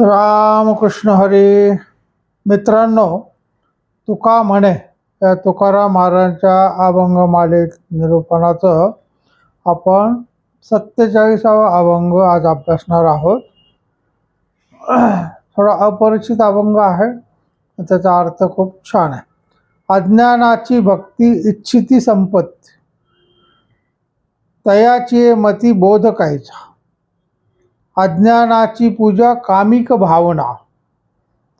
रामकृष्ण हरी. मित्रांनो तुका म्हणे या तुकाराम महाराजांच्या अभंगमालेत निरूपणाचं आपण सत्तेचाळीसावा अभंग आज अभ्यासणार आहोत. थोडा अपरिचित अभंग आहे त्याचा अर्थ खूप छान आहे. अज्ञानाची भक्ती इच्छिती संपत्ती तयाची मती बोध कायचा अज्ञानाची पूजा कामिक भावना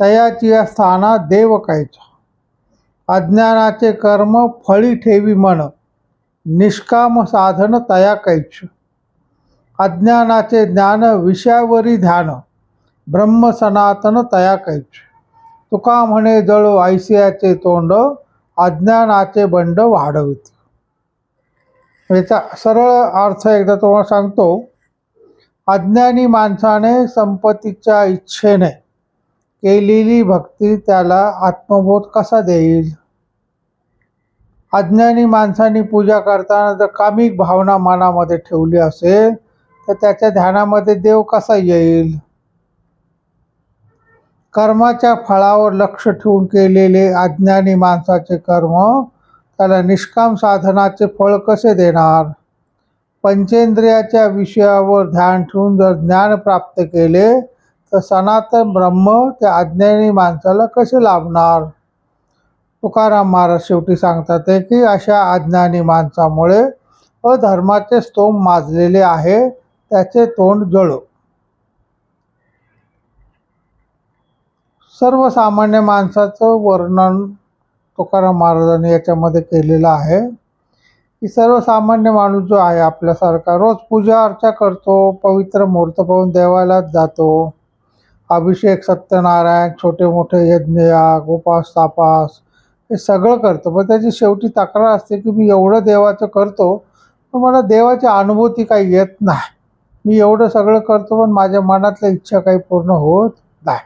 तयाची स्थाना देव कायचा अज्ञानाचे कर्म फळी ठेवी मन निष्काम साधन तया कैच. अज्ञानाचे ज्ञान विषयावरी ध्यान ब्रह्म सनातन तया कैच. तुका म्हणे जळो ऐसियाचे तोंड अज्ञानाचे बंड वाढवित. याचा सरळ अर्थ एकदा तुम्हाला सांगतो. अज्ञानी माणसाने संपत्तीच्या इच्छेने केलेली भक्ती त्याला आत्मबोध कसा देईल? अज्ञानी माणसाने पूजा करताना जर कामिक भावना मनामध्ये ठेवली असेल तर त्याच्या ध्यानामध्ये देव कसा येईल? कर्माच्या फळावर लक्ष ठेवून केलेले अज्ञानी माणसाचे कर्म त्याला निष्काम साधनाचे फळ कसे देणार? पंचेंद्रियाच्या विषयावर ध्यान ठेवून जर ज्ञान प्राप्त केले तर सनातन ब्रह्म त्या अज्ञानी माणसाला कसे लाभणार? तुकाराम महाराज शेवटी सांगतात की अशा अज्ञानी माणसामुळे अधर्माचे स्तोम माजलेले आहे त्याचे तोंड जळो. सर्वसामान्य माणसाचं वर्णन तुकाराम महाराजांनी याच्यामध्ये केलेलं आहे. की सर्वसामान्य माणूस जो आहे आपल्यासारखा रोज पूजा अर्चा करतो पवित्र मुहूर्त पाहून देवालाच जातो. अभिषेक सत्यनारायण छोटे मोठे यज्ञयाग उपास तापास हे सगळं करतो. पण त्याची शेवटी तक्रार असते की मी एवढं देवाचं करतो पण मला देवाची अनुभूती काही येत नाही. मी एवढं सगळं करतो पण माझ्या मनातल्या इच्छा काही पूर्ण होत नाही.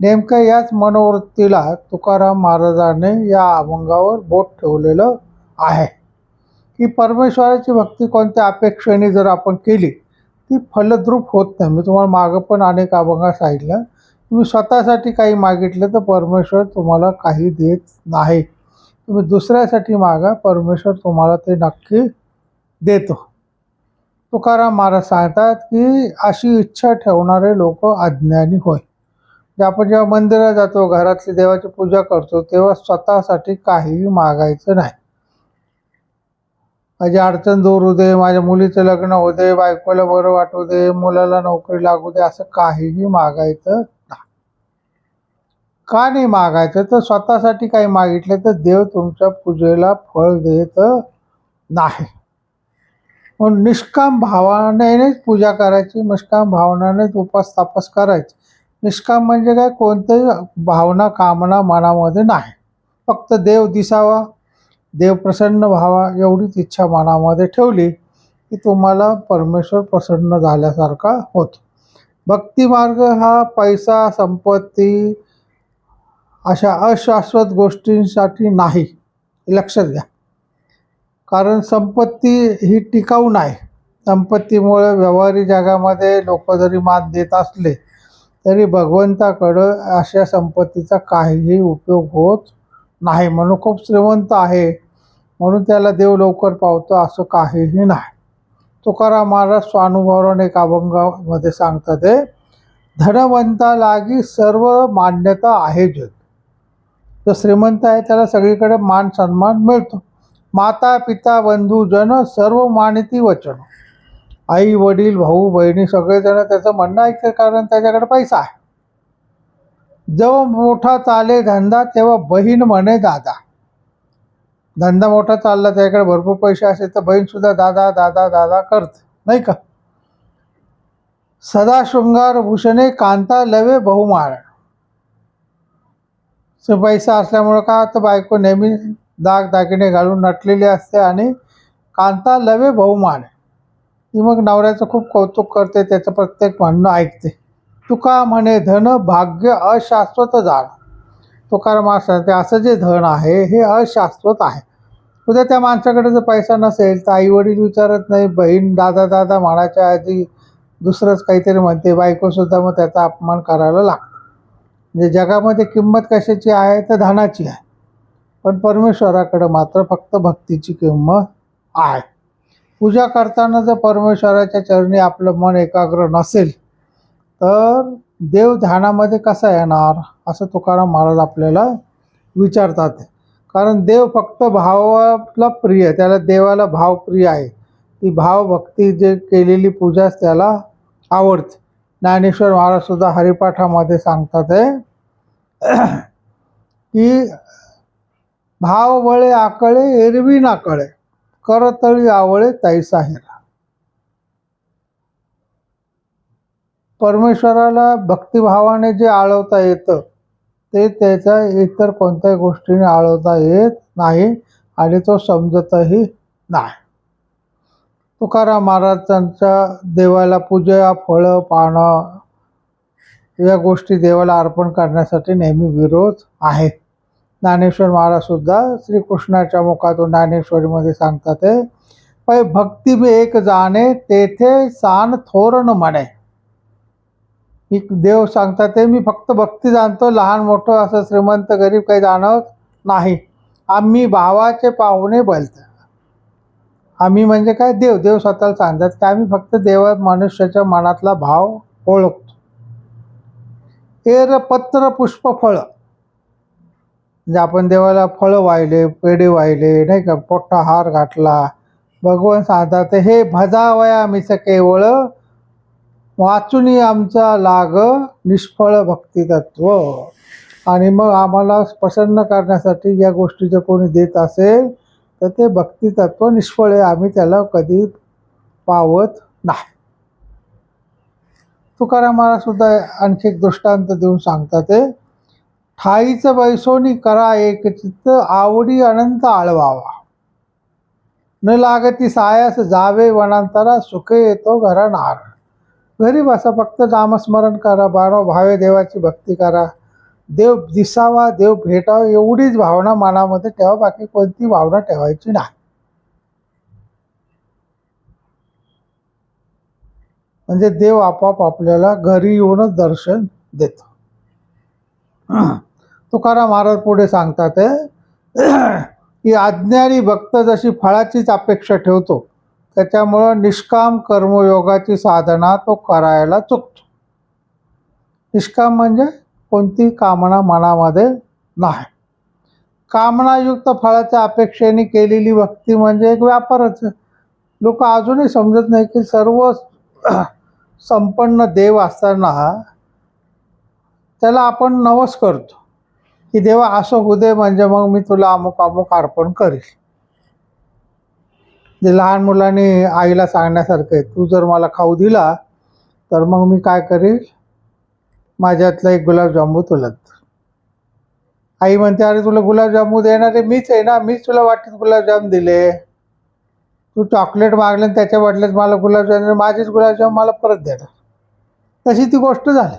नेमक्या याच मनोवृत्तीला तुकाराम महाराजाने या अभंगावर बोट ठेवलेलं आहे. की परमेश्वराची भक्ती कोणत्या अपेक्षेने जर आपण केली ती फलद्रूप होत नाही. मी तुम्हाला मागं पण अनेक अभंगा सांगितलं. तुम्ही स्वतःसाठी काही मागितलं तर परमेश्वर तुम्हाला काही देत नाही. तुम्ही दुसऱ्यासाठी मागा परमेश्वर तुम्हाला ते नक्की देतो. तुकाराम महाराज सांगतात की अशी इच्छा ठेवणारे लोक अज्ञानी होय. जे आपण जेव्हा मंदिरात जातो घरातली देवाची पूजा करतो तेव्हा स्वतःसाठी काहीही मागायचं नाही. माझी अडचण दूर होऊ दे माझ्या मुलीचं लग्न होऊ दे बायकोला बरं वाटू दे मुलाला नोकरी लागू दे असं काहीही मागायचं नाही. का नाही मागायचं? तर स्वतःसाठी काही मागितलं तर देव तुमच्या पूजेला फळ देत नाही. म्हणून निष्काम भावनेनेच पूजा करायची निष्काम भावनानेच उपास तापास करायची. निष्काम म्हणजे काय? कोणत्याही भावना कामना मनामध्ये नाही. फक्त देव दिसावा देव प्रसन्न व्हावा एवढीच इच्छा मनामध्ये ठेवली की तुम्हाला परमेश्वर प्रसन्न झाल्यासारखा होतो. भक्तिमार्ग हा पैसा संपत्ती अशा अशाश्वत गोष्टींसाठी नाही. लक्ष लक्षात घ्या. कारण संपत्ती ही टिकाऊ नाही. संपत्तीमुळे व्यवहारी जगामध्ये लोक जरी मान देत असले तरी भगवंताकडं अशा संपत्तीचा काहीही उपयोग होत नाही म्हणून खूप श्रीमंत आहे. म्हणून त्याला देव लवकर पावतो असं काहीही नाही. तुकाराम महाराज स्वानुभवावरून एक अभंगामध्ये सांगतात ते धनवंता लागी सर्व मान्यता आहे जग जो श्रीमंत आहे त्याला सगळीकडे मान सन्मान मिळतो. माता पिता बंधू जन सर्व मानिती वचन. आई वडील भाऊ बहिणी सगळेजण त्याचं म्हणणं ऐकतं कारण त्याच्याकडे पैसा आहे. जेव्हा मोठा चाले धंदा तेव्हा बहीण म्हणे दादा. धंदा मोठा चालला त्याच्याकडे भरपूर पैसे असेल तर बहीणसुद्धा दादा दादा दादा करते. नाही का? सदा शृंगार भूषणे कांता लवे बहुमाळ सो पैसा असल्यामुळं का तर बायको नेहमी दाग दागिने घालून नटलेली असते आणि कांता लवे बहुमान ती मग नवऱ्याचं खूप कौतुक करते त्याचं प्रत्येक म्हणणं ऐकते. तुका म्हणे धन भाग्य अशाश्वत जाण. तुकारामास महाराज असं जे धन आहे हे अशाश्वत आहे. उद्या त्या माणसाकडे जर पैसा नसेल तर आई वडील विचारत नाही बहीण दादा दादा म्हणायच्या आधी दुसरंच काहीतरी म्हणते बायकोसुद्धा मग त्याचा अपमान करायला लागतो. म्हणजे जगामध्ये किंमत कशाची आहे तर धनाची आहे. पण परमेश्वराकडं मात्र फक्त भक्तीची किंमत आहे. पूजा करताना जर परमेश्वराच्या चरणी आपलं मन एकाग्र नसेल तर देव ध्यानामध्ये कसा येणार असं तुकाराम महाराज आपल्याला विचारतात. कारण देव फक्त भावाला प्रिय त्याला देवाला भावप्रिय आहे. ती भावभक्ती जे केलेली पूजाच त्याला आवडते. ज्ञानेश्वर महाराजसुद्धा हरिपाठामध्ये सांगतात आहे की भाव वळे आकळे एरवी नाकळे करतळी आवळे तैसा हिरा परमेश्वराला भक्तिभावाने जे आळवता येतं ते त्याचा इतर कोणत्याही गोष्टीने आळवता येत नाही आणि तो समजतही नाही. तुकाराम महाराजांच्या देवाला पूजा फळं पानं या गोष्टी देवाला अर्पण करण्यासाठी नेहमी विरोध आहे. ज्ञानेश्वर महाराजसुद्धा श्रीकृष्णाच्या मुखातून ज्ञानेश्वरीमध्ये सांगतात ते पै भक्ती मी एक जाणे तेथे सान थोरण म्हणे की देव सांगतात ते मी फक्त भक्ती जाणतो लहान मोठं असं श्रीमंत गरीब काही जाणवत नाही. आम्ही भावाचे पाहुणे बोलतो. आम्ही म्हणजे काय? देव देव स्वतःला सांगतात की आम्ही फक्त देवा मनुष्याच्या मनातला भाव ओळखतो. एर पत्र पुष्प फळं. म्हणजे आपण देवाला फळं वाहिले पेढे वाहिले नाही का? पोट्टा हार घातला. भगवान सांगतात हे भजावया मिसके केवळ वाचूनही आमचा लाग निष्फळ भक्तितत्व. आणि मग आम्हाला प्रसन्न करण्यासाठी या गोष्टी जर कोणी देत असेल तर ते भक्तितत्व निष्फळ आहे. आम्ही त्याला कधी पावत नाही. तुकाराम महाराज सुद्धा आणखी एक दृष्टांत देऊन सांगतात ते. ठाईचं बैसोनी करा एक चित्त आवडी अनंत आळवावा. न लागती सायास जावे वनांतरा सुखे येतो घरा नार घरी बसा फक्त नामस्मरण करा बारो भावे देवाची भक्ती करा. देव दिसावा देव भेटावा एवढीच भावना मनामध्ये ठेवा बाकी कोणती भावना ठेवायची नाही. म्हणजे देव आपाप आपल्याला घरी येऊनच दर्शन देतो. तुकाराम महाराज पुढे सांगतात आहे, की अज्ञानी भक्त जशी फळाचीच अपेक्षा ठेवतो त्याच्यामुळं निष्काम कर्मयोगाची साधना तो करायला चुकतो. निष्काम म्हणजे कोणती कामना मनामध्ये नाही. कामनायुक्त फळाच्या अपेक्षेने केलेली भक्ती म्हणजे एक व्यापारच लोक अजूनही समजत नाही की सर्व संपन्न देव असताना त्याला आपण नवस करतो. की देवा असं होऊ दे म्हणजे मग मी तुला अमुक अमुक अर्पण करील. जे लहान मुलांनी आईला सांगण्यासारखं आहे तू जर मला खाऊ दिला तर मग मी काय करेल? माझ्यातला एक गुलाबजामू तुला आई म्हणते अरे तुला गुलाबजामू देणारे मीच आहे ना? मीच तुला वाटत गुलाबजाम दिले. तू चॉकलेट मागले आणि त्याच्या बदल्यात मला गुलाबजाम माझेच गुलाबजाम मला परत देणार तशी ती गोष्ट झाली.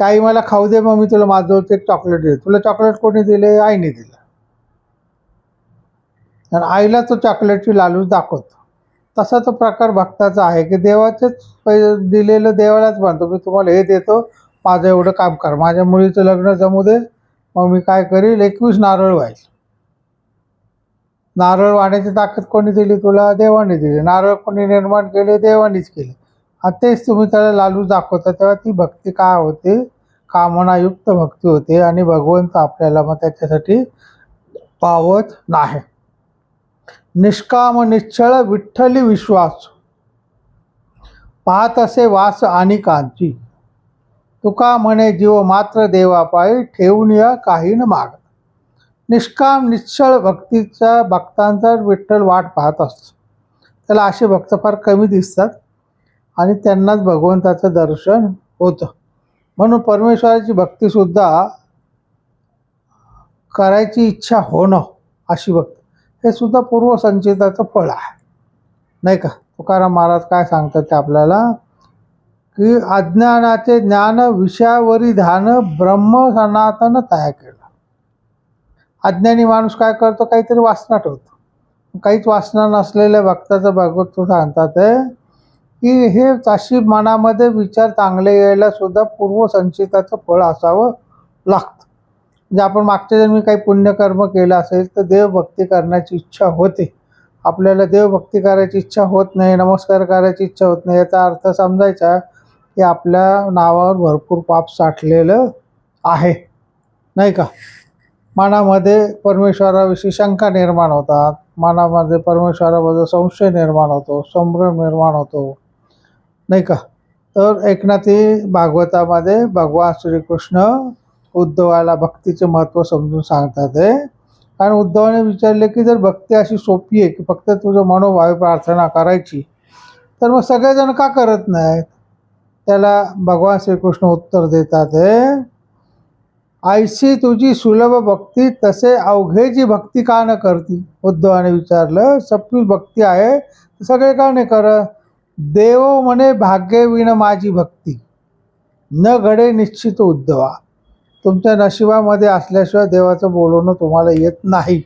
काही आई मला खाऊ दे मग मी तुला माझं एक चॉकलेट दे. तुला चॉकलेट कोणी दिले? आईने दिलं. आणि आईला तो चॉकलेटची लालूच दाखवतो. तसा तो प्रकार भक्ताचा आहे की देवाचेच पै दिलेलं देवालाच म्हणतो मी तुम्हाला हे देतो माझं एवढं काम कर. माझ्या मुलीचं लग्न जमू दे मग मी काय करील? एकवीस नारळ व्हायचं नारळ वाण्याची ताकद कोणी दिली? तुला देवाने दिली. नारळ कोणी निर्माण केले? देवानीच केले. आणि तेच तुम्ही त्याला लालू दाखवता. तेव्हा ती भक्ती काय होते? कामनायुक्त भक्ती होते आणि भगवंत आपल्याला मग त्याच्यासाठी पावत नाही. निष्काम निश्चळ विठ्ठली विश्वास. पाहत असे वास आणि कांची तुका म्हणे जीव मात्र देवापायी ठेवून या काही न माग. निष्काम निश्चळ भक्तीच्या भक्तांचा विठ्ठल वाट पाहत असतो. त्याला असे भक्त फार कमी दिसतात आणि त्यांनाच भगवंताचं दर्शन होतं. म्हणून परमेश्वराची भक्तीसुद्धा करायची इच्छा होणं अशी भक्ती. हे सुद्धा पूर्वसंचिताचं फळ आहे. नाही का? तुकाराम महाराज काय सांगतात ते आपल्याला? की अज्ञानाचे ज्ञान विषयावरी ध्यान ब्रह्म सनातन तयार केलं. अज्ञानी माणूस काय करतो? काहीतरी वासना ठेवतो. काहीच वासना नसलेल्या भक्ताचं भगवत तू सांगतात आहे की हे ताशी मनामध्ये विचार चांगले यायला सुद्धा पूर्वसंचिताचं फळ असावं लागतं. जे आपण मागच्या जन्मी काही पुण्यकर्म केलं असेल तर देवभक्ती करण्याची इच्छा होते. आपल्याला देवभक्ती करायची इच्छा होत नाही नमस्कार करायची इच्छा होत नाही. याचा अर्थ समजायचा की आपल्या नावावर भरपूर पाप साठलेलं आहे. नाही का? मनामध्ये परमेश्वराविषयी शंका निर्माण होतात. मनामध्ये परमेश्वराबद्दल संशय निर्माण होतो संभ्रम निर्माण होतो. नाही का? तर एकनाथी भागवतामध्ये भगवान श्रीकृष्ण उद्धवाला भक्तीचे महत्त्व समजून सांगतात आहे आणि उद्धवाने विचारले की जर भक्ती अशी सोपी आहे की फक्त तुझं मनोभावे प्रार्थना करायची तर मग सगळेजण का करत नाहीत? त्याला भगवान श्रीकृष्ण उत्तर देतात आहे आईशी तुझी सुलभ भक्ती तसे अवघे जी भक्ती का न करती? उद्धवाने विचारलं. सपी भक्ती आहे सगळे का नाही करत? देव म्हणे भाग्य विण माझी भक्ती. न घडे निश्चित उद्धवा. तुमच्या नशिबामध्ये असल्याशिवाय देवाचं बोलवणं तुम्हाला येत नाही.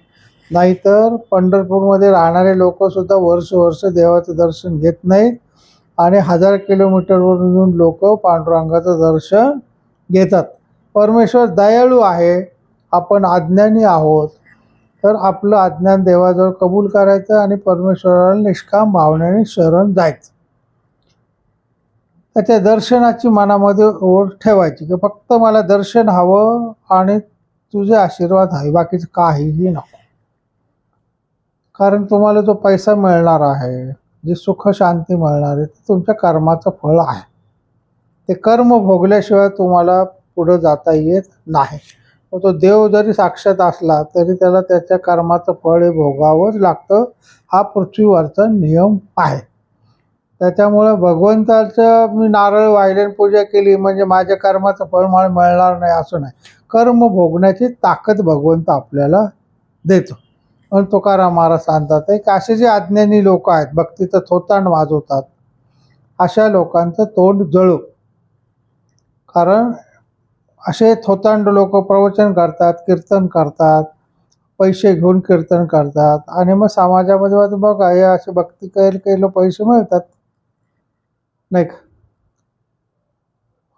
नाहीतर पंढरपूरमध्ये राहणारे लोकसुद्धा वर्ष वर्ष देवाचं दर्शन घेत नाहीत आणि हजार किलोमीटरवरून येऊन लोक पांडुरंगाचं दर्शन घेतात. परमेश्वर दयाळू आहे. आपण अज्ञानी आहोत. तर आपलं अज्ञान देवाजवळ कबूल करायचं आणि परमेश्वराला निष्काम भावनेने शरण जायचं. त्याच्या दर्शनाची मनामध्ये ओढ ठेवायची की फक्त मला दर्शन हवं आणि तुझे आशीर्वाद हवे बाकीचं काहीही नको. कारण तुम्हाला जो पैसा मिळणार आहे जी सुख शांती मिळणार आहे ते तुमच्या कर्माचं फळ आहे. ते कर्म भोगल्याशिवाय तुम्हाला पुढं जाता येत नाही. मग तो देव जरी साक्षात असला तरी त्याला त्याच्या कर्माचं फळ हे भोगावंच लागतं. हा पृथ्वीवरचा नियम आहे. त्याच्यामुळं भगवंताचं मी नारळ वाहिलेन पूजा केली म्हणजे माझ्या कर्माचं फळ मला मिळणार नाही असं नाही. कर्म भोगण्याची ताकद भगवंत आपल्याला देतो. पण तुकाराम महाराज सांगतात एक की असे जे अज्ञानी लोक आहेत भक्तीचं थोतांड वाजवतात अशा लोकांचं तोंड जळू. कारण असे थोतांड लोक प्रवचन करतात कीर्तन करतात पैसे घेऊन कीर्तन करतात. आणि मग समाजामध्ये बघा हे असे भक्ती केलं केलं पैसे मिळतात. नाही का?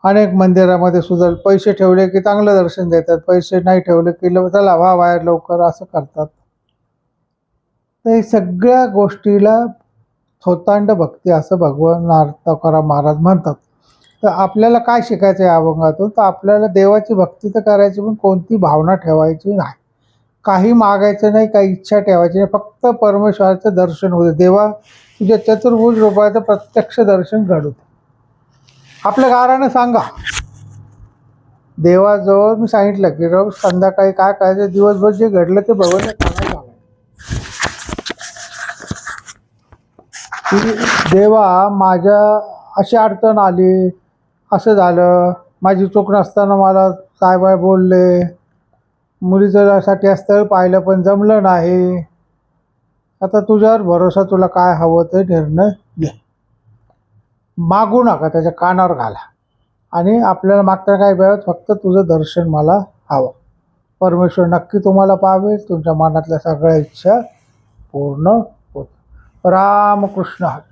अनेक मंदिरामध्ये सुद्धा पैसे ठेवले की चांगलं दर्शन देतात पैसे नाही ठेवले की लव चला व्हा बाहेर लवकर असं करतात. तर हे सगळ्या गोष्टीला थोतांड भक्ती असं भगवान तुकाराम महाराज म्हणतात. तर आपल्याला काय शिकायचं आहे या अभंगातून तर आपल्याला देवाची भक्ती तर करायची पण कोणती भावना ठेवायची नाही. काही मागायचं नाही काही इच्छा ठेवायची नाही. फक्त परमेश्वराचं दर्शन होते. देवा तुझ्या चतुर्भुज रूपाचं प्रत्यक्ष दर्शन घडू. आपल्या गारानं सांगा. देवाजवळ मी सांगितलं की रोज संध्याकाळी काय करायचं दिवसभर जे घडलं ते भगवान की देवा माझ्या अशी अडचण आली असं झालं माझी चूक नसताना मला साहेबाय बोलले मुलीचं साठी स्थळ पाहिलं पण जमलं नाही. आता तुझ्यावर भरोसा तुला काय हवं ते निर्णय घे. मागू नका त्याच्या कानावर घाला. आणि आपल्याला मागता काय वेळात फक्त तुझं दर्शन मला हवं. परमेश्वर नक्की तुम्हाला पाहावे तुमच्या मनातल्या सगळ्या इच्छा पूर्ण होत रामकृष्ण हरी.